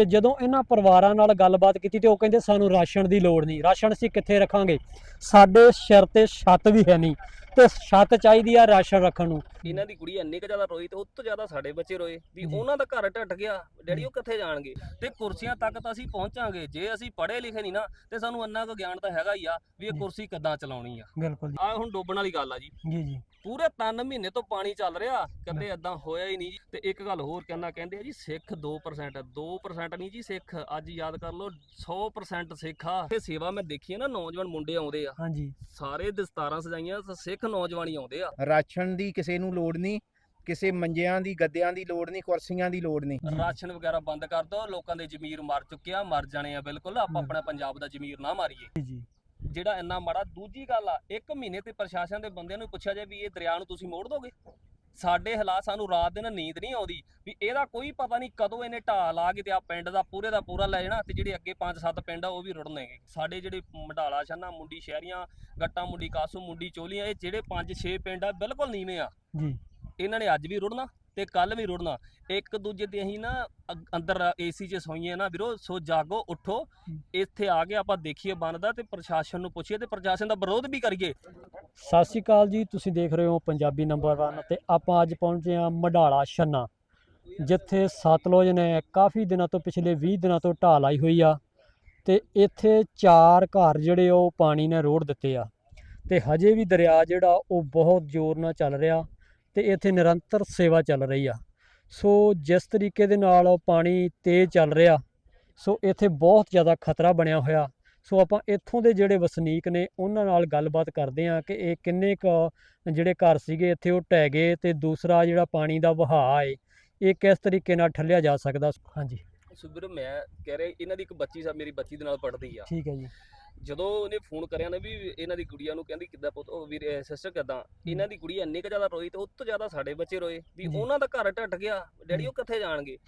ਤੇ ਜਦੋਂ ਇਹਨਾਂ ਪਰਿਵਾਰਾਂ ਨਾਲ ਗੱਲਬਾਤ ਕੀਤੀ ਤੇ ਉਹ ਕਹਿੰਦੇ ਸਾਨੂੰ ਰਾਸ਼ਨ ਦੀ ਲੋੜ ਨਹੀਂ ਰਾਸ਼ਨ ਅਸੀਂ ਕਿੱਥੇ ਰੱਖਾਂਗੇ? ਸਾਡੇ ਸਿਰ ਤੇ ਛੱਤ ਵੀ ਹੈ ਨਹੀਂ ਤੇ ਛੱਤ ਚਾਹੀਦੀ ਆ ਰਾਸ਼ਨ ਰੱਖਣ ਨੂੰ। ਇਹਨਾਂ ਦੀ ਕੁੜੀ ਇੰਨੀ ਕੁ ਜ਼ਿਆਦਾ ਰੋਈ ਤੇ ਉਸ ਤੋਂ ਜ਼ਿਆਦਾ ਸਾਡੇ ਬੱਚੇ ਰੋਏ ਵੀ ਜੀ। ਉਹਨਾਂ ਦਾ ਘਰ ਟੱਟ ਗਿਆ ਡੈਡੀ ਉਹ ਕਿੱਥੇ ਜਾਣਗੇ? ਤੇ ਕੁਰਸੀਆਂ ਤੱਕ ਤਾਂ ਅਸੀਂ ਪਹੁੰਚਾਂਗੇ ਜੇ ਅਸੀਂ ਪੜ੍ਹੇ ਲਿਖੇ ਨਹੀਂ ਨਾ ਤੇ ਸਾਨੂੰ ਇੰਨਾ ਕੁ ਗਿਆਨ ਤਾਂ ਹੈਗਾ ਹੀ ਆ ਵੀ ਇਹ ਜੀ। ਕੁਰਸੀ ਕਿੱਦਾਂ ਚਲਾਉਣੀ ਆ। ਬਿਲਕੁਲ ਆ ਹੁਣ ਡੋਬਣ ਵਾਲੀ ਗੱਲ ਆ ਜੀ। ਜੀ ਜੀ। ਪੂਰੇ 3 ਮਹੀਨੇ ਤੋਂ ਪਾਣੀ ਚੱਲ ਰਿਹਾ ਕਦੇ ਇਦਾਂ ਹੋਇਆ ਹੀ ਨਹੀਂ ਜੀ। ਤੇ ਇੱਕ ਗੱਲ ਹੋਰ ਕਹਿਣਾ ਕਹਿੰਦੇ ਆ ਜੀ ਸਿੱਖ 2% 2% ਨਹੀਂ ਜੀ ਸਿੱਖ। ਅੱਜ ਯਾਦ ਕਰ ਲਓ 100% ਸਿੱਖ ਆ। ਤੇ ਸੇਵਾ ਮੈਂ ਦੇਖੀ ਆ ਨਾ ਨੌਜਵਾਨ ਮੁੰਡੇ ਆਉਂਦੇ ਆ। ਹਾਂਜੀ। ਸਾਰੇ ਦਸਤਾਰਾਂ ਸਜਾਈਆਂ ਤਾਂ ਸਿੱਖ ਨੌਜਵਾਨ ਹੀ ਆਉਂਦੇ ਆ। ਰਾਸ਼ਨ ਦੀ ਕਿਸੇ ਨੂੰ ਲੋੜ ਨਹੀਂ ਕਿਸੇ ਮੰਜਿਆਂ ਦੀ ਗੱਦਿਆਂ ਦੀ ਲੋੜ ਨਹੀਂ ਕੁਰਸੀਆਂ ਦੀ ਲੋੜ ਨਹੀਂ। ਰਾਸ਼ਨ ਵਗੈਰਾ ਬੰਦ ਕਰ ਦੋ ਲੋਕਾਂ ਦੇ ਜ਼ਮੀਰ ਮਰ ਚੁੱਕਿਆ ਮਰ ਜਾਣੇ ਆ ਬਿਲਕੁਲ। ਆਪਾਂ। ਆਪਣਾ ਪੰਜਾਬ ਦਾ ਜ਼ਮੀਰ ਨਾ ਮਾਰੀਏ। ਜੀ ਜੀ। ਜਿਹੜਾ ਇੰਨਾ ਮਾੜਾ ਦੂਜੀ ਗੱਲ ਆ ਇੱਕ ਮਹੀਨੇ ਤੇ ਪ੍ਰਸ਼ਾਸਨ ਦੇ ਬੰਦਿਆਂ ਨੂੰ ਪੁੱਛਿਆ ਜਾਏ ਵੀ ਇਹ ਦਰਿਆ ਨੂੰ ਤੁਸੀਂ ਮੋੜ ਦੋਗੇ? ਸਾਡੇ ਹਾਲਾਤ ਸਾਨੂੰ ਰਾਤ ਦਿਨ ਨੀਂਦ ਨਹੀਂ ਆਉਂਦੀ ਵੀ ਇਹਦਾ ਕੋਈ ਪਤਾ ਨਹੀਂ ਕਦੋਂ ਇਹਨੇ ਢਾਲ ਆ ਕੇ ਤੇ ਆ ਪਿੰਡ ਦਾ ਪੂਰੇ ਦਾ ਪੂਰਾ ਲੈ ਜਾਣਾ ਤੇ ਜਿਹੜੇ ਅੱਗੇ 5-7 ਪਿੰਡ ਆ ਉਹ ਵੀ ਰੁੜਨਗੇ ਸਾਡੇ ਜਿਹੜੇ ਮਢਾਲਾ ਛੰਨਾ ਮੁੰਡੀ ਸ਼ਹਿਰੀਆਂ ਗੱਟਾ ਮੁੰਡੀ ਕਾਸੂ ਮੁੰਡੀ ਚੋਲੀਆਂ ਇਹ ਜਿਹੜੇ 5-6 ਪਿੰਡ ਆ ਬਿਲਕੁਲ ਨੀਵੇਂ ਆ। ਜੀ। ਇਹਨਾਂ ਨੇ ਅੱਜ ਵੀ ਰੁੜਨਾ। ਤੇ ਕੱਲ ਵੀ ਰੁੜਨਾ। ਇੱਕ ਦੂਜੇ ਤੇ ਅਸੀਂ ਨਾ ਅੰ- ਅੰਦਰ ਏਸੀ 'ਚ ਸੋਈਏ ਨਾ ਵੀਰੋ ਸੋ ਜਾਗੋ ਉੱਠੋ। ਇੱਥੇ ਆ ਕੇ ਆਪਾਂ ਦੇਖੀਏ ਬਣਦਾ ਤੇ ਪ੍ਰਸ਼ਾਸਨ ਨੂੰ ਪੁੱਛੀਏ ਤੇ ਪ੍ਰਸ਼ਾਸਨ ਦਾ ਵਿਰੋਧ ਵੀ ਕਰੀਏ। ਸਤਿ ਸ਼੍ਰੀ ਅਕਾਲ ਜੀ ਤੁਸੀਂ ਦੇਖ ਰਹੇ ਹੋ ਪੰਜਾਬੀ ਨੰਬਰ 1 ਤੇ ਆਪਾਂ ਅੱਜ ਪਹੁੰਚੇ ਹਾਂ ਮਢਾਲਾ ਛੰਨਾ ਜਿੱਥੇ ਸਤਲੁਜ ਨੇ ਕਾਫੀ ਦਿਨਾਂ ਤੋਂ ਪਿਛਲੇ 20 ਦਿਨਾਂ ਤੋਂ ਢਾਲ ਆਈ ਹੋਈ ਆ ਤੇ ਇੱਥੇ ਚਾਰ ਘਰ ਜਿਹੜੇ ਉਹ ਪਾਣੀ ਨੇ ਰੋੜ ਦਿੱਤੇ ਆ। ਤੇ ਹਜੇ ਵੀ ਦਰਿਆ ਜਿਹੜਾ ਉਹ ਬਹੁਤ ਜ਼ੋਰ ਨਾਲ ਚੱਲ ਰਿਹਾ। ਤੇ ਇੱਥੇ ਨਿਰੰਤਰ ਸੇਵਾ ਚੱਲ ਰਹੀ ਆ। ਸੋ ਜਿਸ ਤਰੀਕੇ ਦੇ ਨਾਲ ਉਹ ਪਾਣੀ ਤੇਜ਼ ਚੱਲ ਰਿਹਾ ਸੋ ਇੱਥੇ ਬਹੁਤ ਜ਼ਿਆਦਾ ਖਤਰਾ ਬਣਿਆ ਹੋਇਆ। ਸੋ ਆਪਾਂ ਇੱਥੋਂ ਦੇ ਜਿਹੜੇ ਵਸਨੀਕ ਨੇ ਉਹਨਾਂ ਨਾਲ ਗੱਲਬਾਤ ਕਰਦੇ ਹਾਂ ਕਿ ਇਹ ਕਿੰਨੇ ਕੁ ਜਿਹੜੇ ਘਰ ਸੀਗੇ ਇੱਥੇ ਉਹ ਢਹਿ ਗਏ ਤੇ ਦੂਸਰਾ ਜਿਹੜਾ ਪਾਣੀ ਦਾ ਵਹਾਅ ਹੈ ਇਹ ਕਿਸ ਤਰੀਕੇ ਨਾਲ ਠੱਲਿਆ ਜਾ ਸਕਦਾ? ਹਾਂਜੀ। ਸੁਬਰ ਮੈਂ ਕਹਿ ਰਿਹਾ ਇਹਨਾਂ ਦੀ ਇੱਕ ਬੱਚੀ ਸਾ ਮੇਰੀ ਬੱਚੀ ਦੇ ਨਾਲ ਪੜ੍ਹਦੀ ਆ। ਠੀਕ ਹੈ ਜੀ। ਜਦੋਂ ਉਹਨੇ ਫੋਨ ਕਰਿਆ ਨਾ ਵੀ ਇਹਨਾਂ ਦੀ ਗੁੜੀਆ ਨੂੰ ਕਹਿੰਦੀ ਕਿੱਦਾਂ ਪੁੱਤ ਉਹ ਵੀਰ ਸਿਸਟਰ ਕਿੱਦਾਂ? ਇਹਨਾਂ ਦੀ ਕੁੜੀ ਇੰਨੀ ਕੁ ਜ਼ਿਆਦਾ ਰੋਈ ਤੇ ਉਸ ਤੋਂ ਜ਼ਿਆਦਾ ਸਾਡੇ ਬੱਚੇ ਰੋਏ ਵੀ। ਉਹਨਾਂ ਦਾ ਘਰ ਟੱਟ ਗਿਆ। ਡੈਡੀ। ਉਹ ਕਿੱਥੇ ਜਾਣਗੇ?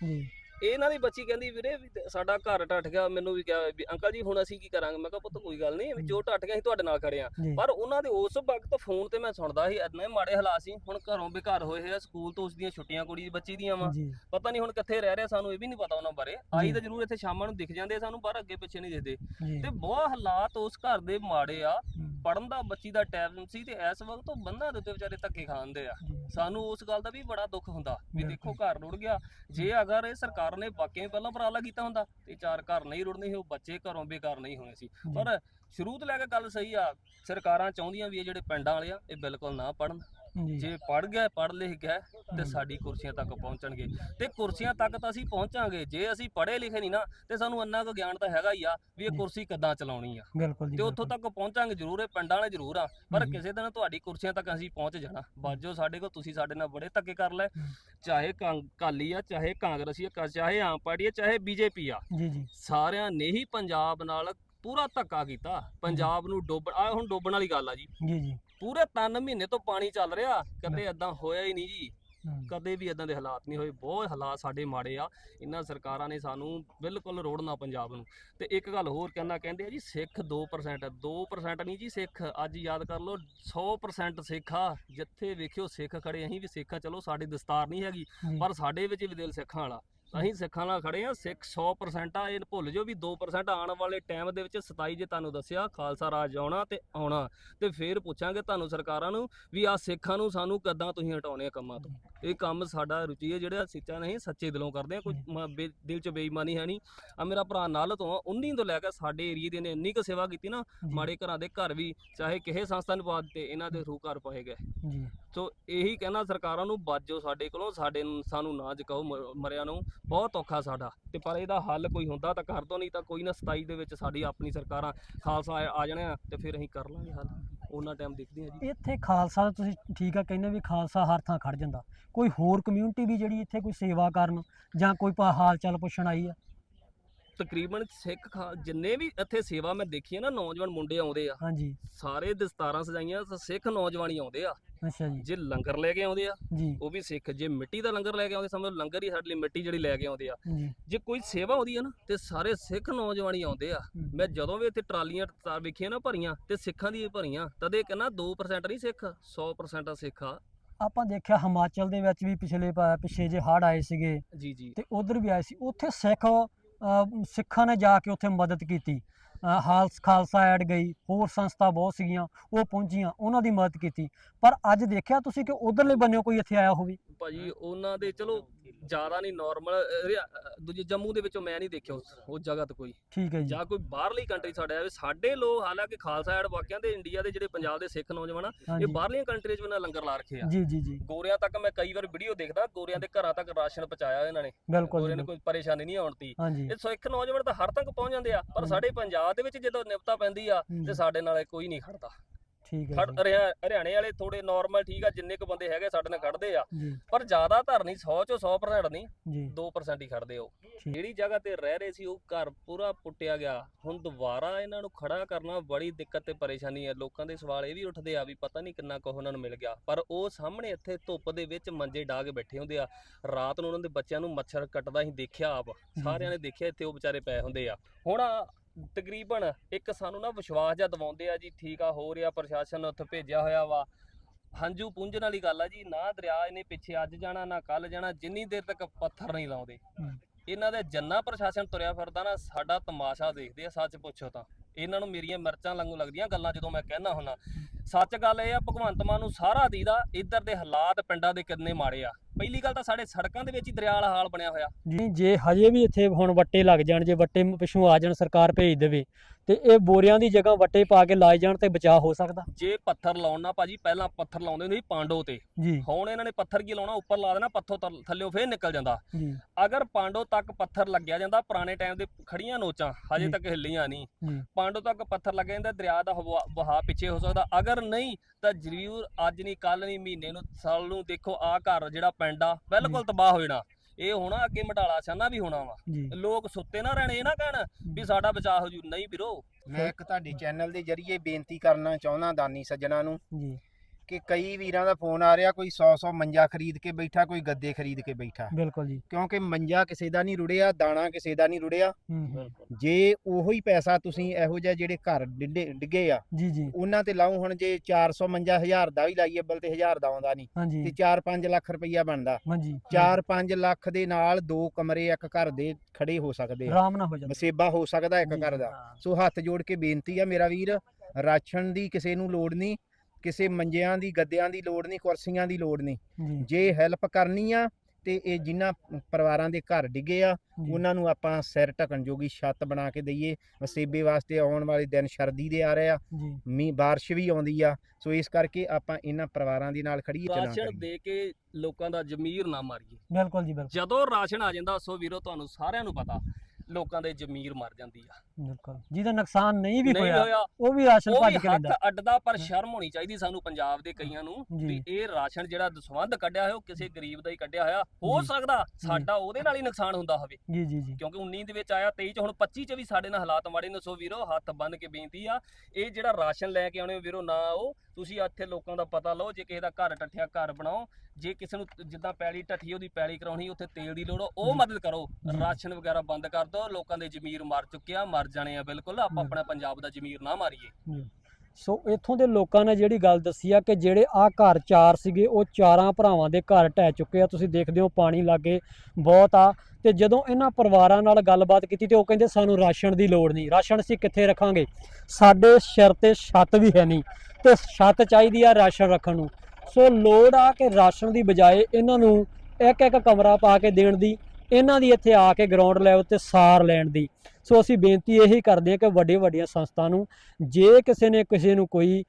ਇਹਨਾਂ ਦੀ ਬੱਚੀ ਕਹਿੰਦੀ ਵੀਰੇ ਵੀ ਸਾਡਾ ਘਰ ਟੱਟ ਗਿਆ ਮੈਨੂੰ ਵੀ ਕਿਹਾ ਵੀ ਅੰਕਲ ਜੀ ਹੁਣ ਅਸੀਂ ਕੀ ਕਰਾਂਗੇ? ਮੈਂ ਕਿਹਾ ਪੁੱਤ ਕੋਈ ਗੱਲ ਨਹੀਂ ਵੀ ਜੋ ਟੱਟ ਗਿਆ ਅਸੀਂ ਤੁਹਾਡੇ ਨਾਲ ਖੜੇ ਆ। ਪਰ ਉਹਨਾਂ ਦੇ ਉਸ ਵਕਤ ਫੋਨ ਤੇ ਮੈਂ ਸੁਣਦਾ ਸੀ ਇੰਨੇ ਮਾੜੇ ਹਾਲਾਤ ਸੀ ਹੁਣ ਘਰੋਂ ਬੇਘਰ ਹੋਏ ਹੋਏ ਆ ਸਕੂਲ ਤੋਂ ਉਸ ਦੀਆਂ ਛੁੱਟੀਆਂ ਕੁੜੀ ਦੀ ਬੱਚੀ ਦੀਆਂ ਵਾ। ਪਤਾ ਨਹੀਂ ਹੁਣ ਕਿੱਥੇ ਰਹਿ ਰਿਹਾ ਸਾਨੂੰ ਇਹ ਵੀ ਨਹੀਂ ਪਤਾ ਉਹਨਾਂ ਬਾਰੇ। ਆਈ। ਤਾਂ ਜ਼ਰੂਰ ਇੱਥੇ ਸ਼ਾਮਾਂ ਨੂੰ ਦਿਖ ਜਾਂਦੇ ਸਾਨੂੰ ਪਰ ਅੱਗੇ ਪਿੱਛੇ ਨਹੀਂ ਦਿਖਦੇ। ਤੇ ਬਹੁਤ ਹਾਲਾਤ ਉਸ ਘਰ ਦੇ ਮਾੜੇ ਆ। ਪੜਨ ਦਾ ਬੱਚੀ ਦਾ ਟਾਈਮ ਸੀ ਤੇ ਇਸ ਵਕਤ ਉਹ ਬੰਨਾਂ ਦੇ ਉੱਤੇ ਵਿਚਾਰੇ ਧੱਕੇ ਖਾਂਦੇ ਆ। ਸਾਨੂੰ ਉਸ ਗੱਲ ਦਾ ਵੀ ਬੜਾ ਦੁੱਖ ਹੁੰਦਾ ਵੀ। ਦੇਖੋ ਘਰ ਰੁੜ ਗਿਆ। ਜੇ ਅਗਰ ਇਹ ਸਰਕਾਰ ਨੇ ਵਾਕਿਆ ਪਹਿਲਾਂ ਉਪਰਾਲਾ ਕੀਤਾ ਹੁੰਦਾ ਤੇ ਚਾਰ ਘਰ ਨਹੀਂ ਰੁੜਨੇ ਸੀ, ਉਹ ਬੱਚੇ ਘਰੋਂ ਬੇਕਾਰ ਨਹੀਂ ਹੋਣੇ ਸੀ। ਪਰ ਸ਼ੁਰੂ ਤੋਂ ਲੈ ਕੇ ਗੱਲ ਸਹੀ ਆ, ਸਰਕਾਰਾਂ ਚਾਹੁੰਦੀਆਂ ਵੀ ਇਹ ਜਿਹੜੇ ਪਿੰਡਾਂ ਵਾਲੇ ਆ, ਇਹ ਬਿਲਕੁਲ ਨਾ ਪੜਨ ਜੀ। ਜੇ ਪੜ ਗਿਆ ਪੜ ਲਿਖ ਗਿਆ ਤੇ। ਸਾਡੀ ਕੁਰਸੀਆਂ ਤੱਕ ਪਹੁੰਚਣਗੇ। ਤੇ ਕੁਰਸੀਆਂ ਤੱਕ ਤਾਂ ਅਸੀਂ ਪਹੁੰਚਾਂਗੇ। ਜੇ ਅਸੀਂ ਪੜ੍ਹੇ ਲਿਖੇ ਨਹੀਂ ਨਾ ਤੇ ਸਾਨੂੰ ਇੰਨਾ ਕੁ ਗਿਆਨ ਤਾਂ ਹੈਗਾ ਹੀ ਆ ਵੀ ਇਹ। ਕੁਰਸੀ ਕਿੱਦਾਂ ਚਲਾਉਣੀ ਆ। ਬਿਲਕੁਲ ਜੀ ਤੇ ਉੱਥੋਂ। ਤੱਕ ਪਹੁੰਚਾਂਗੇ ਜ਼ਰੂਰ ਇਹ ਪਿੰਡਾਂ ਵਾਲੇ ਜ਼ਰੂਰ ਆ। ਪਰ। ਕਿਸੇ ਦਿਨ ਤੁਹਾਡੀ ਕੁਰਸੀਆਂ ਤੱਕ ਅਸੀਂ ਪਹੁੰਚ ਜਾਣਾ। ਬਾਜੋ ਸਾਡੇ ਕੋਲ ਤੁਸੀਂ ਸਾਡੇ ਨਾਲ ਬੜੇ ਧੱਕੇ ਕਰ ਲੈ। ਚਾਹੇ ਕਾਂ- ਕਾਲੀ ਆ ਚਾਹੇ ਕਾਂਗਰਸੀ ਆ ਚਾਹੇ ਆਮ ਪਾਰਟੀ ਆ ਚਾਹੇ ਬੀਜੇਪੀ ਆ। ਜੀ ਜੀ। ਸਾਰਿਆਂ ਨੇ ਹੀ ਪੰਜਾਬ ਨਾਲ ਪੂਰਾ ਧੱਕਾ ਕੀਤਾ। ਪੰਜਾਬ ਨੂੰ ਡੋਬ ਆ ਹੁਣ ਡੋਬਣ ਵਾਲੀ ਗੱਲ ਆ ਜੀ। ਜੀ ਜੀ। ਪੂਰੇ 3 ਮਹੀਨੇ ਤੋਂ ਪਾਣੀ ਚੱਲ ਰਿਹਾ ਕਦੇ ਇਦਾਂ ਹੋਇਆ ਹੀ ਨਹੀਂ ਜੀ। ਕਦੇ ਵੀ ਇਦਾਂ ਦੇ ਹਾਲਾਤ ਨਹੀਂ ਹੋਏ ਬਹੁਤ ਹਾਲਾਤ ਸਾਡੇ ਮਾੜੇ ਆ। ਇਹਨਾਂ ਸਰਕਾਰਾਂ ਨੇ ਸਾਨੂੰ ਬਿਲਕੁਲ ਰੋੜਨਾ ਪੰਜਾਬ ਨੂੰ। ਤੇ ਇੱਕ ਗੱਲ ਹੋਰ ਕਹਿਣਾ ਕਹਿੰਦੇ ਆ ਜੀ ਸਿੱਖ 2% 2% ਨਹੀਂ ਜੀ ਸਿੱਖ ਅੱਜ ਯਾਦ ਕਰ ਲਓ 100% ਸਿੱਖ ਆ। ਜਿੱਥੇ ਵੇਖਿਓ ਸਿੱਖ ਖੜੇ ਅਸੀਂ ਵੀ ਸਿੱਖ ਆ ਚਲੋ ਸਾਡੀ ਦਸਤਾਰ ਨਹੀਂ ਹੈਗੀ ਪਰ ਸਾਡੇ ਵਿੱਚ ਵੀ ਦਿਲ ਸਿੱਖਾਂ ਵਾਲਾ। ਅਸੀਂ ਸਿੱਖਾਂ ਨਾਲ ਖੜੇ ਆ ਸਿੱਖ 100% ਆ, ਇਹ ਭੁੱਲ ਜਾਓ ਵੀ 2% ਆਉਣ ਵਾਲੇ ਟਾਈਮ ਦੇ ਵਿੱਚ 27 ਜੇ ਤੁਹਾਨੂੰ ਦੱਸਿਆ, ਖਾਲਸਾ ਰਾਜ ਆਉਣਾ ਤੇ ਆਉਣਾ। ਤੇ ਫੇਰ ਪੁੱਛਾਂਗੇ ਤੁਹਾਨੂੰ ਸਰਕਾਰਾਂ ਨੂੰ ਵੀ ਆ ਸਿੱਖਾਂ ਨੂੰ ਸਾਨੂੰ ਕਦਾਂ ਤੁਸੀਂ ਹਟਾਉਣੇ ਆ ਕੰਮਾਂ ਤੋਂ? ਇਹ ਕੰਮ ਸਾਡਾ ਰੁਚੀ ਹੈ ਜਿਹੜਾ ਸਿੱਚਾ ਨਹੀਂ ਸੱਚੇ ਦਿਲੋਂ ਕਰਦੇ ਆ ਕੋਈ ਮ- ਬੇ- ਦਿਲ 'ਚ ਬੇਈਮਾਨੀ ਹੈ ਨਹੀਂ। ਆ ਮੇਰਾ ਭਰਾ ਨਾਲ ਤੋਂ ਆ 19 ਤੋਂ ਲੈ ਕੇ ਸਾਡੇ ਏਰੀਏ ਦੇ ਨੇ ਇੰਨੀ ਕੁ ਸੇਵਾ ਕੀਤੀ ਨਾ ਮਾੜੇ ਘਰਾਂ ਦੇ ਘਰ ਵੀ ਚਾਹੇ ਕਿਸੇ ਸੰਸਥਾ ਨੂੰ ਪਾ ਦਿੱਤੇ ਇਹਨਾਂ ਦੇ ਰੂ ਘਰ ਪਾਏ ਗਏ। ਜੀ। ਸੋ ਇਹੀ ਕਹਿਣਾ ਸਰਕਾਰਾਂ ਨੂੰ ਬਾਜੋ ਸਾਡੇ ਕੋਲੋਂ ਸਾਡੇ ਨੂੰ ਸਾਨੂੰ ਨਾ ਜਕਾਓ ਮ- ਮਰਿਆਂ ਨੂੰ ਬਹੁਤ ਔਖਾ ਸਾਡਾ। ਤੇ ਪਰ ਇਹਦਾ ਹੱਲ ਕੋਈ ਹੁੰਦਾ ਤਾਂ ਕਰ ਦੋ ਨਹੀਂ ਤਾਂ ਕੋਈ ਨਾ 27 ਦੇ ਵਿੱਚ ਸਾਡੀ ਆਪਣੀ ਸਰਕਾਰਾਂ ਖਾਲਸਾ ਆ- ਆ ਜਾਣੇ ਆ ਤੇ ਫਿਰ ਅਸੀਂ ਕਰ ਲਾਂਗੇ ਹੱਲ। ਉਹਨਾਂ ਟਾਈਮ ਦੇਖਦੇ ਜੀ। ਇੱਥੇ ਖਾਲਸਾ ਤੁਸੀਂ ਠੀਕ ਆ, ਕਹਿੰਦੇ ਵੀ ਖਾਲਸਾ ਹਰ ਥਾਂ ਖੜ ਜਾਂਦਾ। ਕੋਈ ਹੋਰ ਕਮਿਊਨਿਟੀ ਵੀ ਜਿਹੜੀ ਇੱਥੇ ਕੋਈ ਸੇਵਾ ਕਰਨ ਜਾਂ ਕੋਈ ਪਾ- ਹਾਲ ਚਾਲ ਪੁੱਛਣ ਆਈ ਆ? ਤਕਰੀਬਨ ਸਿੱਖ ਖਾ- ਜਿੰਨੇ ਵੀ ਇੱਥੇ ਸੇਵਾ ਮੈਂ ਦੇਖੀ ਹੈ ਨਾ ਨੌਜਵਾਨ ਮੁੰਡੇ ਆਉਂਦੇ ਆ। ਹਾਂਜੀ। ਸਾਰੇ ਦਸਤਾਰਾਂ ਸਜਾਈਆਂ ਤਾਂ ਸਿੱਖ ਨੌਜਵਾਨ ਹੀ ਆਉਂਦੇ ਆ। ਅੱਛਾ ਜੀ। ਜੇ ਲੰਗਰ ਲੈ ਕੇ ਆਉਂਦੇ ਆ ਜੀ। ਉਹ ਵੀ ਸਿੱਖ। ਜੇ ਮਿੱਟੀ ਦਾ ਲੰਗਰ ਲੈ ਕੇ ਆਉਂਦੇ ਸਮਝ ਲਓ ਲੰਗਰ ਹੀ ਸਾਡੇ ਲਈ ਮਿੱਟੀ ਜਿਹੜੀ ਲੈ ਕੇ ਆਉਂਦੇ ਆ। ਜੀ। ਜੇ ਕੋਈ ਸੇਵਾ ਹੁੰਦੀ ਆ ਨਾ ਤੇ ਸਾਰੇ ਸਿੱਖ ਨੌਜਵਾਨ ਹੀ ਆਉਂਦੇ ਆ। ਮੈਂ ਜਦੋਂ ਵੀ ਇੱਥੇ ਟਰਾਲੀਆਂ ਤਾਂ ਵੇਖੀਆਂ ਨਾ ਭਰੀਆਂ ਤੇ ਸਿੱਖਾਂ ਦੀ ਭਰੀਆਂ ਤਦੇ ਕਹਿੰਦਾ 2% ਨਹੀਂ ਸਿੱਖ 100% ਆ ਸਿੱਖ ਆ। ਆਪਾਂ ਦੇਖਿਆ ਹਿਮਾਚਲ ਦੇ ਵਿੱਚ ਵੀ ਪਿਛਲੇ ਪ- ਪਿਛੇ ਜੇ ਹੜ੍ਹ ਆਏ ਸੀਗੇ ਜੀ ਜੀ। ਤੇ ਉਧਰ ਵੀ ਆਏ ਸੀ। ਉੱਥੇ ਸਿੱਖ ਸਿੱਖਾਂ ਨੇ ਜਾ ਕੇ ਉੱਥੇ ਮਦਦ ਕੀਤੀ। ਅ, ਹਾਲਸ ਖਾਲਸਾ ਐਡ ਗਈ ਹੋਰ ਸੰਸਥਾ ਬਹੁਤ ਸੀਗੀਆਂ ਉਹ ਪਹੁੰਚੀਆਂ ਉਹਨਾਂ ਦੀ ਮਦਦ ਕੀਤੀ। ਪਰ ਅੱਜ ਦੇਖਿਆ ਤੁਸੀਂ ਕਿ ਉਧਰਲੇ ਬੰਨਿਓ ਕੋਈ ਇੱਥੇ ਆਇਆ ਹੋਵੇ? ਭਾਜੀ ਉਹਨਾਂ ਦੇ ਚਲੋ ਜ਼ਿਆਦਾ ਨਹੀਂ ਨਾਰਮਲ ਦੂਜੇ ਜੰਮੂ ਦੇ ਵਿੱਚੋਂ ਮੈਂ ਨਹੀਂ ਦੇਖਿਆ ਉਸ ਉਸ ਜਗ੍ਹਾ ਤੇ ਕੋਈ। ਠੀਕ ਹੈ ਜੀ। ਜਾਂ ਕੋਈ ਬਾਹਰਲੀ ਕੰਟਰੀ ਸਾਡੇ ਆਵੇ ਸਾਡੇ ਲੋਕ ਹਾਲਾਂਕਿ ਖਾਲਸਾ ਐਡ ਵਾਕਿਆਂ ਦੇ ਇੰਡੀਆ ਦੇ ਜਿਹੜੇ ਪੰਜਾਬ ਦੇ ਸਿੱਖ ਨੌਜਵਾਨ ਆ ਇਹ ਬਾਹਰਲੀਆਂ ਕੰਟਰੀਜ਼ ਵਿੱਚ ਲੰਗਰ ਲਾ ਰੱਖੇ ਆ। ਜੀ ਜੀ ਜੀ। ਗੋਰਿਆਂ ਤੱਕ ਮੈਂ ਕਈ ਵਾਰ ਵੀਡੀਓ ਦੇਖਦਾ ਗੋਰਿਆਂ ਦੇ ਘਰਾਂ ਤੱਕ ਰਾਸ਼ਨ ਪਹੁੰਚਾਇਆ ਇਹਨਾਂ ਨੇ। ਗੋਰਿਆਂ ਨੇ ਕੋਈ ਪਰੇਸ਼ਾਨੀ ਨਹੀਂ ਆਉਣ ਦੀ ਇਹ ਸਿੱਖ ਨੌਜਵਾਨ ਤਾਂ ਹਰ ਤੱਕ ਪਹੁੰਚ ਜਾਂਦੇ ਆ ਪਰ। ਸਾਡੇ ਪੰਜਾਬ ਦੇ ਵਿੱਚ ਜਦੋਂ ਨਿਪਤਾ ਪੈਂਦੀ ਆ ਤੇ ਸਾਡੇ ਨਾਲ ਕੋਈ ਨਹੀਂ ਖੜਦਾ। ਠੀਕ ਹੈ ਖੜ ਹਰਿਆ- ਹਰਿਆਣੇ ਵਾਲੇ ਥੋੜੇ ਨਾਰਮਲ ਠੀਕ ਆ ਜਿੰਨੇ ਕੁ ਬੰਦੇ ਹੈਗੇ ਸਾਡੇ ਨਾਲ ਖੜਦੇ ਆ। ਜੀ। ਪਰ ਜ਼ਿਆਦਾਤਰ ਨਹੀਂ 100 ਚੋਂ 100% ਨਹੀਂ ਜੀ। 2% ਹੀ ਖੜਦੇ ਹੋ ਠੀਕ। ਜਿਹੜੀ ਜਗ੍ਹਾ ਤੇ ਰਹਿ ਰਹੇ ਸੀ ਉਹ ਘਰ ਪੂਰਾ ਪੁੱਟਿਆ ਗਿਆ। ਹੁਣ ਦੁਬਾਰਾ ਇਹਨਾਂ ਨੂੰ ਖੜਾ ਕਰਨਾ ਬੜੀ ਦਿੱਕਤ ਤੇ ਪਰੇਸ਼ਾਨੀ ਹੈ ਲੋਕਾਂ ਦੇ ਸਵਾਲ ਇਹ ਵੀ ਉੱਠਦੇ ਆ ਵੀ ਪਤਾ ਨਹੀਂ ਕਿੰਨਾ ਕੁ ਉਹਨਾਂ ਨੂੰ ਮਿਲ ਗਿਆ। ਪਰ ਉਹ ਸਾਹਮਣੇ ਇੱਥੇ ਧੁੱਪ ਦੇ ਵਿੱਚ ਮੰਜੇ ਢਾ ਕੇ ਬੈਠੇ ਹੁੰਦੇ ਆ। ਰਾਤ ਨੂੰ ਉਹਨਾਂ ਦੇ ਬੱਚਿਆਂ ਨੂੰ ਮੱਛਰ ਕੱਟਦਾ ਹੀ ਦੇਖਿਆ ਆਪ। ਸਾਰਿਆਂ ਨੇ ਦੇਖਿਆ ਇੱਥੇ ਉਹ ਵਿਚਾਰੇ ਪਏ ਹੁੰਦੇ ਆ। ਹੁਣ ਆ ਤਕਰੀਬਨ ਇੱਕ ਸਾਨੂੰ ਨਾ ਵਿਸ਼ਵਾਸ ਜਿਹਾ ਦਿਵਾਉਂਦੇ ਆ ਜੀ ਠੀਕ ਆ ਹੋ ਰਿਹਾ ਪ੍ਰਸ਼ਾਸਨ ਉੱਥੇ ਭੇਜਿਆ ਹੋਇਆ ਵਾ। ਹੰਝੂ ਪੁੰਝਣ ਵਾਲੀ ਗੱਲ ਆ ਜੀ ਨਾ ਦਰਿਆ ਇਹਨੇ ਪਿੱਛੇ ਅੱਜ ਜਾਣਾ ਨਾ ਕੱਲ ਜਾਣਾ ਜਿੰਨੀ ਦੇਰ ਤੱਕ ਪੱਥਰ ਨਹੀਂ ਲਾਉਂਦੇ। ਇਹਨਾਂ ਦੇ ਜੰਨਾ ਪ੍ਰਸ਼ਾਸਨ ਤੁਰਿਆ ਫਿਰਦਾ ਨਾ ਸਾਡਾ ਤਮਾਸ਼ਾ ਦੇਖਦੇ ਆ ਸੱਚ ਪੁੱਛੋ ਤਾਂ। ਇਹਨਾਂ ਨੂੰ ਮੇਰੀਆਂ ਮਿਰਚਾਂ ਵਾਂਗੂ ਲੱਗਦੀਆਂ ਗੱਲਾਂ ਜਦੋਂ ਮੈਂ ਕਹਿਣਾ ਹੁੰਨਾ। ਸੱਚ ਗੱਲ ਇਹ ਆ ਭਗਵੰਤ ਮਾਨ ਨੂੰ ਸਾਰਾ ਦੀਦਾ ਇੱਧਰ ਦੇ ਹਾਲਾਤ ਪਿੰਡਾਂ ਦੇ ਕਿੰਨੇ ਮਾੜੇ ਆ। ਪਹਿਲੀ ਗੱਲ ਤਾਂ ਸਾਡੇ ਸੜਕਾਂ ਦੇ ਵਿੱਚ ਹੀ ਦਰਿਆ ਵਾਲਾ ਹਾਲ ਬਣਿਆ ਹੋਇਆ। ਜੀ ਜੇ ਹਜੇ ਵੀ ਇੱਥੇ ਹੁਣ ਵੱਟੇ ਲੱਗ ਜਾਣ ਜੇ ਵੱਟੇ ਪਿਛੋਂ ਆ ਜਾਣ ਸਰਕਾਰ ਭੇਜ ਦੇਵੇ ਤੇ ਇਹ ਬੋਰੀਆਂ ਦੀ ਜਗ੍ਹਾ ਵੱਟੇ ਪਾ ਕੇ ਲਾਏ ਜਾਣ ਤੇ ਬਚਾਅ ਹੋ ਸਕਦਾ। ਜੇ ਪੱਥਰ ਲਾਉਣ ਨਾ ਭਾਜੀ ਪਹਿਲਾਂ ਪੱਥਰ ਲਾਉਂਦੇ ਹੁੰਦੇ ਸੀ ਪਾਂਡੋ ਤੇ। ਹੁਣ ਇਹਨਾਂ ਨੇ ਪੱਥਰ ਕੀ ਲਾਉਣਾ ਉੱਪਰ ਲਾ ਦੇਣਾ ਪੱਥੋਂ ਥੱਲ- ਫੇਰ ਨਿਕਲ ਜਾਂਦਾ। ਜੀ। ਅਗਰ ਪਾਂਡੋ ਤੱਕ ਪੱਥਰ ਲੱਗਿਆ ਜਾਂਦਾ ਪੁਰਾਣੇ ਟਾਈਮ ਦੇ ਖੜੀਆਂ ਨੋਚਾਂ ਹਜੇ। ਤੱਕ ਹਿੱਲੀਆਂ ਨਹੀਂ। ਪਾਂਡੋ ਤੱਕ ਪੱਥਰ ਲੱਗ ਜਾਂਦਾ ਦਰਿਆ ਦਾ ਵਹਾਅ ਪਿੱਛੇ ਹੋ ਸਕਦਾ। ਅਗਰ ਨਹੀਂ ਤਾਂ ਜ਼ਰੂਰ ਅੱਜ ਨਹੀਂ ਕੱਲ ਨਹੀਂ ਮਹੀਨੇ ਨੂੰ ਸਾਲ ਨੂੰ ਦੇਖੋ ਆ ਘਰ ਜਿਹੜਾ ਪਿੰਡ ਆ ਬਿਲਕੁਲ ਤਬਾਹ ਹੋ ਜਾਣਾ। ਇਹ ਹੋਣਾ ਅੱਗੇ ਮਢਾਲਾ ਛਾਨਾ ਵੀ ਹੋਣਾ ਵਾ। ਲੋਕ ਸੁੱਤੇ ਨਾ ਰਹਿਣੇ ਇਹ ਨਾ ਕਹਿਣ ਵੀ ਸਾਡਾ ਬਚਾਅ ਹੋ ਜੂ। ਨਹੀਂ ਵੀਰੋ। ਮੈਂ ਇੱਕ ਤੁਹਾਡੇ ਚੈਨਲ ਦੇ ਜਰੀਏ ਬੇਨਤੀ ਕਰਨਾ ਚਾਹੁੰਦਾ ਦਾਨੀ ਸੱਜਣਾ ਨੂੰ। ਜੀ। ਕਿ ਕਈ ਵੀਰਾਂ ਦਾ ਫੋਨ ਆ ਰਿਹਾ ਕੋਈ 100 100 ਮੰਜਾ ਖਰੀਦ ਕੇ ਬੈਠਾ ਕੋਈ ਗੱਦੇ ਖਰੀਦ ਕੇ ਬੈਠਾ। ਬਿਲਕੁਲ ਜੀ। ਕਿਉਂਕਿ ਮੰਜਾ ਕਿਸੇ ਦਾ ਨਹੀਂ ਰੁੜਿਆ ਦਾਣਾ ਕਿਸੇ ਦਾ ਨਹੀਂ ਰੁੜਿਆ। ਜੇ ਉਹੀ ਪੈਸਾ ਤੁਸੀਂ ਇਹੋ ਜਿਹਾ ਜਿਹੜੇ ਘਰ ਡਿੱਡੇ ਡਿੱਗੇ ਆ ਜੀ ਜੀ। ਉਹਨਾਂ ਤੇ ਲਾਉ ਹੁਣ ਜੇ 400 ਮੰਜਾ 1000 ਦਾ ਵੀ ਲਾਈਏ ਬਲ ਤੇ 1000 ਦਾ ਆਉਂਦਾ ਨਹੀਂ। ਤੇ 4-5 ਲੱਖ ਰੁਪਈਆ ਬਣਦਾ। ਹਾਂਜੀ। 4-5 ਲੱਖ ਦੇ ਨਾਲ ਦੋ ਕਮਰੇ ਇੱਕ ਘਰ ਦੇ ਖੜੇ ਹੋ ਸਕਦੇ ਆ। ਆਰਾਮ ਨਾਲ ਹੋ ਜਾਂਦਾ। ਮਸੇਬਾ ਹੋ ਸਕਦਾ ਇੱਕ ਘਰ ਦਾ। ਸੋ ਹੱਥ ਜੋੜ ਕੇ ਬੇਨਤੀ ਆ ਮੇਰਾ ਵੀਰ ਰਾਸ਼ਨ ਦੀ ਕਿਸੇ ਨੂੰ ਲੋੜ ਨਹੀਂ। ਕਿਸੇ ਮੰਜਿਆਂ ਦੀ ਗੱਦਿਆਂ ਦੀ ਲੋੜ ਨਹੀਂ ਕੁਰਸੀਆਂ ਦੀ ਲੋੜ ਨਹੀਂ। ਜੀ। ਹੈਲਪ ਕਰਨੀ ਆ ਤੇ ਇਹ ਜਿਨ੍ਹਾਂ ਪਰਿਵਾਰਾਂ ਦੇ ਘਰ ਡਿੱਗੇ ਆ ਉਹਨਾਂ ਨੂੰ ਆਪਾਂ ਸਿਰ ਢਕਣ ਜੋਗੀ ਛੱਤ ਬਣਾ ਕੇ ਦਈਏ। ਵਸੇਬੇ ਵਾਸਤੇ ਆਉਣ ਵਾਲੇ ਦਿਨ ਸਰਦੀ ਦੇ ਆ ਰਹੇ ਆ। ਮੀਂਹ ਬਾਰਿਸ਼ ਵੀ ਆਉਂਦੀ ਆ। ਸੋ ਇਸ ਕਰਕੇ ਆਪਾਂ ਇਹਨਾਂ ਪਰਿਵਾਰਾਂ ਦੇ ਨਾਲ ਖੜੀਏ ਨਾ ਰਾਸ਼ਨ। ਦੇ ਕੇ ਲੋਕਾਂ ਦਾ ਜ਼ਮੀਰ ਨਾ ਮਾਰੀਏ। ਬਿਲਕੁਲ ਜੀ ਬਿਲਕੁਲ। ਜਦੋਂ ਰਾਸ਼ਨ ਆ ਜਾਂਦਾ ਸੋ ਵੀਰੋ ਤੁਹਾਨੂੰ ਸਾਰਿਆਂ ਨੂੰ ਪਤਾ ਲੋਕਾਂ ਦੇ ਜ਼ਮੀਰ ਮਰ ਜਾਂਦੀ ਆ। ਬਿਲਕੁਲ। ਜਿਹਦਾ ਨੁਕਸਾਨ ਨਹੀਂ ਵੀ ਨਹੀਂ ਹੋਇਆ ਹੋਇਆ ਉਹ ਵੀ ਰਾਸ਼ਨ ਉਹ ਭੱਜ ਵੀ ਕੇ ਹੱਥ ਲੈਂਦਾ ਅੱਡਦਾ ਪਰ ਸ਼ਰਮ ਹੋਣੀ ਚਾਹੀਦੀ ਸਾਨੂੰ ਪੰਜਾਬ ਦੇ ਕਈਆਂ ਨੂੰ ਜੀ। ਵੀ ਇਹ ਰਾਸ਼ਨ ਜਿਹੜਾ ਦਸਵੰਧ ਕੱਢਿਆ ਹੋਇਆ ਉਹ ਕਿਸੇ ਗਰੀਬ ਦਾ ਹੀ ਕੱਢਿਆ ਹੋਇਆ ਹੋ ਜੀ। ਸਕਦਾ ਸਾਡਾ ਉਹਦੇ ਨਾਲ ਹੀ ਨੁਕਸਾਨ ਹੁੰਦਾ ਹੋਵੇ। ਜੀ ਜੀ ਜੀ। ਕਿਉਂਕਿ 19 ਦੇ ਵਿੱਚ ਆਇਆ 23 ਚ ਹੁਣ 25 ਚ ਵੀ ਸਾਡੇ ਨਾਲ ਹਾਲਾਤ ਮਾੜੇ ਨੇ ਸੋ ਵੀਰੋ ਹੱਥ ਬੰਨ ਕੇ ਬੇਨਤੀ ਆ ਇਹ ਜਿਹੜਾ ਰਾਸ਼ਨ ਲੈ ਕੇ ਆਉਣੇ ਹੋ ਵੀਰੋ ਨਾ ਆਓ। ਤੁਸੀਂ ਇੱਥੇ ਲੋਕਾਂ ਦਾ ਪਤਾ ਲਓ ਜੇ ਕਿਸੇ ਦਾ ਘਰ ਟੱਠਿਆ ਘਰ ਬਣਾਓ ਜੇ ਕਿਸੇ ਨੂੰ ਜਿੱਦਾਂ ਪੈਲੀ ਟੱਠੀ ਉਹਦੀ ਪੈਲੀ ਕਰਾਉਣੀ ਉੱਥੇ ਤੇਲ ਦੀ ਲੋੜ ਆ, ਉਹ। ਮਦਦ ਕਰੋ। ਰਾਸ਼ਨ ਵਗੈਰਾ ਬੰਦ ਕਰ ਦਿਓ ਲੋਕਾਂ ਦੇ ਜ਼ਮੀਰ ਮਰ ਚੁੱਕਿਆ ਮਰ ਜਾਣੇ ਆ ਬਿਲਕੁਲ। ਆਪਾਂ। ਆਪਣਾ ਪੰਜਾਬ ਦਾ ਜ਼ਮੀਰ ਨਾ ਮਾਰੀਏ। ਸੋ ਇੱਥੋਂ ਦੇ ਲੋਕਾਂ ਨੇ ਜਿਹੜੀ ਗੱਲ ਦੱਸੀ ਆ ਕਿ ਜਿਹੜੇ ਆ ਘਰ ਚਾਰ ਸੀਗੇ ਉਹ ਚਾਰਾਂ ਭਰਾਵਾਂ ਦੇ ਘਰ ਢਹਿ ਚੁੱਕੇ ਆ। ਤੁਸੀਂ ਦੇਖਦੇ ਹੋ ਪਾਣੀ ਲਾਗੇ ਬਹੁਤ ਆ। ਤੇ ਜਦੋਂ ਇਹਨਾਂ ਪਰਿਵਾਰਾਂ ਨਾਲ ਗੱਲਬਾਤ ਕੀਤੀ ਤੇ ਉਹ ਕਹਿੰਦੇ ਸਾਨੂੰ ਰਾਸ਼ਨ ਦੀ ਲੋੜ ਨਹੀਂ। ਰਾਸ਼ਨ ਅਸੀਂ ਕਿੱਥੇ ਰੱਖਾਂਗੇ? ਸਾਡੇ ਸਿਰ ਤੇ ਛੱਤ ਵੀ ਹੈ ਨਹੀਂ। ਤੇ ਛੱਤ ਚਾਹੀਦੀ ਆ ਰਾਸ਼ਨ ਰੱਖਣ ਨੂੰ। ਸੋ ਲੋੜ ਆ ਕਿ ਰਾਸ਼ਨ ਦੀ ਬਜਾਏ ਇਹਨਾਂ ਨੂੰ ਇੱਕ ਇੱਕ ਕਮਰਾ ਪਾ ਕੇ ਦੇਣ ਦੀ। ਇਹਨਾਂ ਦੀ ਇੱਥੇ ਆ ਕੇ ਗਰਾਊਂਡ ਲੈਵਲ ਤੇ ਸਾਰ ਲੈਣ ਦੀ। ਸੋ ਅਸੀਂ ਬੇਨਤੀ ਇਹੀ ਕਰਦੇ ਹਾਂ ਕਿ ਵੱਡੇ ਵੱਡੀਆਂ ਸੰਸਥਾ ਨੂੰ ਜੇ ਕਿਸੇ ਨੇ ਕਿਸੇ ਨੂੰ ਕੋਈ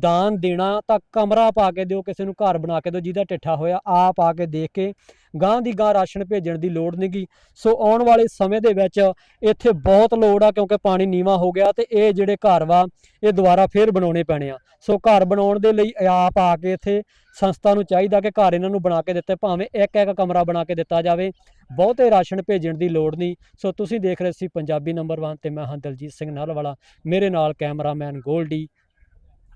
ਦਾਨ ਦੇਣਾ ਤਾਂ ਕਮਰਾ ਪਾ ਕੇ ਦਿਓ, ਕਿਸੇ ਨੂੰ ਘਰ ਬਣਾ ਕੇ ਦਿਓ, ਜਿਹਦਾ ਟਿੱਠਾ ਹੋਇਆ ਆਪ ਆ ਕੇ ਦੇਖ ਕੇ ਗਾਂ ਦੀ ਗਾਂ ਰਾਸ਼ਨ ਭੇਜਣ ਦੀ ਲੋੜ ਨਹੀਂਗੀ ਸੋ ਆਉਣ ਵਾਲੇ ਸਮੇਂ ਦੇ ਵਿੱਚ ਇੱਥੇ ਬਹੁਤ ਲੋੜ ਆ ਕਿਉਂਕਿ ਪਾਣੀ ਨੀਵਾ ਹੋ ਗਿਆ ਤੇ ਇਹ ਜਿਹੜੇ ਘਰ ਵਾ, ਇਹ ਦੁਬਾਰਾ ਫੇਰ ਬਣਾਉਣੇ ਪੈਣੇ ਆ। ਸੋ ਘਰ ਬਣਾਉਣ ਦੇ ਲਈ ਆਪ ਆ ਕੇ ਇੱਥੇ ਸੰਸਥਾ ਨੂੰ ਚਾਹੀਦਾ ਕਿ ਘਰ ਇਹਨਾਂ ਨੂੰ ਬਣਾ ਕੇ ਦਿੱਤੇ, ਭਾਵੇਂ ਇੱਕ ਇੱਕ ਕਮਰਾ ਬਣਾ ਕੇ ਦਿੱਤਾ ਜਾਵੇ। ਬਹੁਤੇ ਰਾਸ਼ਨ ਭੇਜਣ ਦੀ ਲੋੜ ਨਹੀਂ। ਸੋ ਤੁਸੀਂ ਦੇਖ ਰਹੇ ਸੀ ਪੰਜਾਬੀ ਨੰਬਰ 1 ਤੇ ਮੈਂ ਹਾਂ ਦਲਜੀਤ ਸਿੰਘ ਨਾਲਵਾਲਾ। ਮੇਰੇ ਨਾਲ ਕੈਮਰਾਮੈਨ ਗੋਲਡੀ